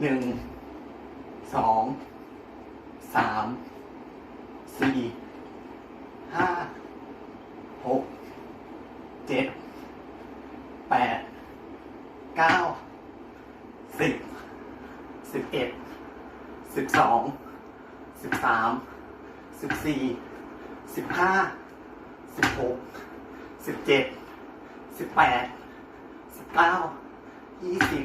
หนึ่งสองสามสี่ห้าหกเจ็ดแปดเก้าสิบสิบเอ็ดสิบสองสิบสามสิบสี่สิบห้าสิบหกสิบเจ็ดสิบแปดสิบเก้ายี่สิบ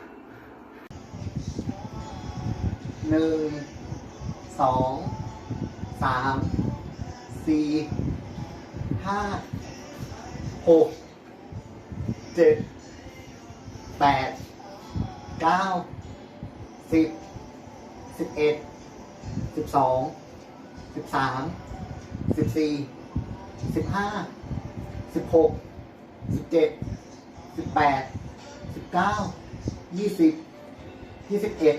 หนึ่งสองสามสี่ห้าหกเจ็ดแปดเก้าสิบสิบเอ็ดสิบสองสิบสามสิบสี่สิบห้าสิบหกสิบเจ็ดสิบแปดสิบเก้ายี่สิบยี่สิบเอ็ด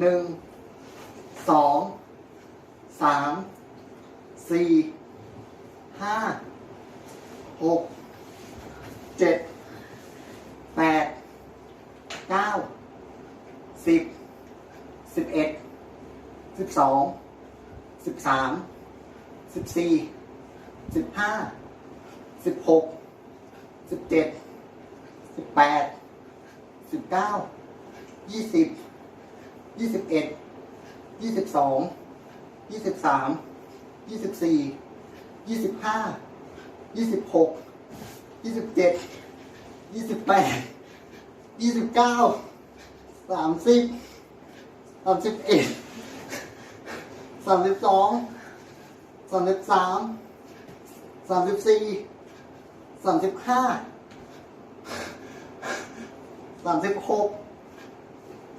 หนึ่งสองสามสี่ห้าหกเจ็ดแปดเก้าสิบสิบเอ็ดสิบสองสิบสามสิบสี่สิบห้าสิบหกสิบเจ็ดสิบแปดสิบเก้ายี่สิบ ยี่สิบเอ็ดยี่สิบสองยี่สิบสามยี่สิบสี่ยี่สิบห้ายี่สิบหกยี่สิบเจ็ดยี่สิบแปดยี่สิบเก้าสามสิบสามสิบเอ็ดสามสิบสองสามสิบสามสามสิบสี่สามสิบห้าสามสิบหก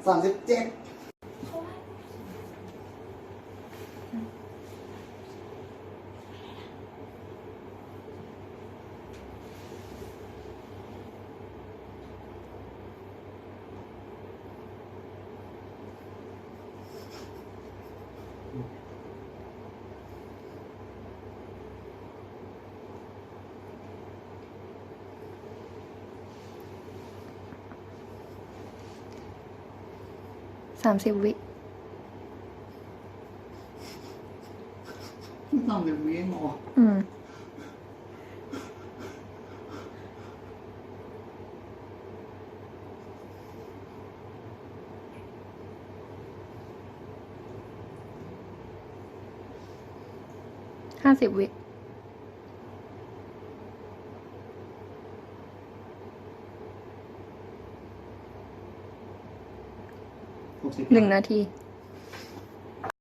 สามสิบเจ็ด สามสิบวิสามสิบวิหมออืม ห้าสิบวิ หกสิบ หนึ่งนาที